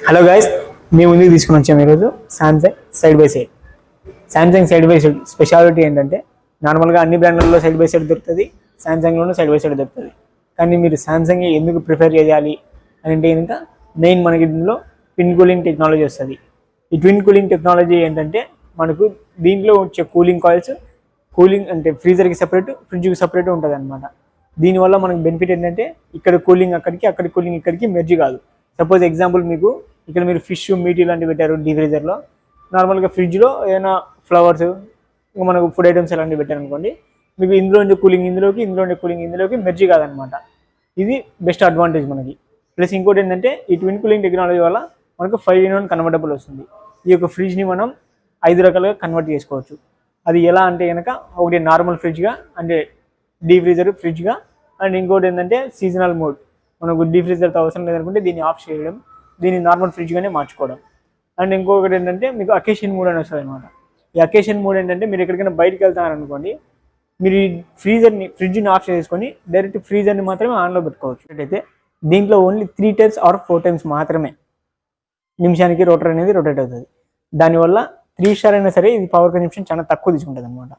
Hello guys మేము ముందుకు తీసుకుని వచ్చాము ఈరోజు. Samsung side by side Samsung side by side speciality ఏంటంటే నార్మల్గా అన్ని బ్రాండ్లలో సైడ్ బై సైడ్ దొరుకుతుంది. శాంసంగ్లోనూ సైడ్ బై సైడ్ దొరుకుతుంది. కానీ మీరు శాంసంగ్ ఎందుకు ప్రిఫర్ చేయాలి అని అంటే ఇంకా మెయిన్ మనకి ఇందులో ట్విన్ కూలింగ్ టెక్నాలజీ వస్తుంది. ఈ ట్విన్ కూలింగ్ టెక్నాలజీ ఏంటంటే మనకు దీంట్లో వచ్చే కూలింగ్ కాయిల్స్ కూలింగ్ అంటే ఫ్రీజర్కి సపరేట్ ఫ్రిడ్జ్కి సపరేట్ ఉంటుంది అనమాట దీనివల్ల మనకు బెనిఫిట్ ఏంటంటే ఇక్కడ కూలింగ్ అక్కడికి అక్కడ కూలింగ్ ఇక్కడికి మెర్జ్ కాదు. సపోజ్ ఎగ్జాంపుల్ మీకు ఇక్కడ మీరు ఫిష్ మీట్ ఇలాంటివి పెట్టారు డీఫ్రీజర్లో నార్మల్గా ఫ్రిడ్జ్లో ఏదైనా ఫ్లవర్స్ ఇంకా మనకు ఫుడ్ ఐటమ్స్ అలాంటివి పెట్టారు అనుకోండి మీకు ఇందులో ఉండే కూలింగ్ ఇందులోకి ఇందులో ఉండే కూలింగ్ ఇందులోకి మెర్జ్ కాదనమాట. ఇది బెస్ట్ అడ్వాంటేజ్ మనకి. ప్లస్ ఇంకోటి ఏంటంటే ఈ ట్విన్ కూలింగ్ టెక్నాలజీ వల్ల మనకు ఫైవ్ ఇన్ వన్ కన్వర్టబుల్ వస్తుంది. ఈ యొక్క ఫ్రిడ్జ్ని మనం ఐదు రకాలుగా కన్వర్ట్ చేసుకోవచ్చు. అది ఎలా అంటే కనుక ఒకటి నార్మల్ ఫ్రిడ్జ్గా అంటే డీ ఫ్రీజర్ ఫ్రిడ్జ్గా అండ్ ఇంకోటి ఏంటంటే సీజనల్ మోడ్ మనకు డీ ఫ్రీజర్తో అవసరం లేదనుకుంటే దీన్ని ఆఫ్ చేయడం దీన్ని నార్మల్ ఫ్రిడ్జ్గానే మార్చుకోవడం. అండ్ ఇంకొకటి ఏంటంటే మీకు అకేషన్ మూడ్ అని వస్తుంది అనమాట ఈ అకేషన్ మూడ్ ఏంటంటే మీరు ఎక్కడికైనా బయటకు వెళ్తారనుకోండి మీరు ఫ్రీజర్ని ఫ్రిడ్జ్ని ఆఫ్ చేసుకొని డైరెక్ట్ ఫ్రీజర్ని మాత్రమే ఆన్లో పెట్టుకోవచ్చు. అయితే దీంట్లో only three times or four times మాత్రమే. నిమిషానికి రోటర్ అనేది రొటేట్ అవుతుంది. దానివల్ల త్రీ స్టార్ అయినా సరే ఇది పవర్ కన్జంప్షన్ చాలా తక్కువ తీసుకుంటుంది అనమాట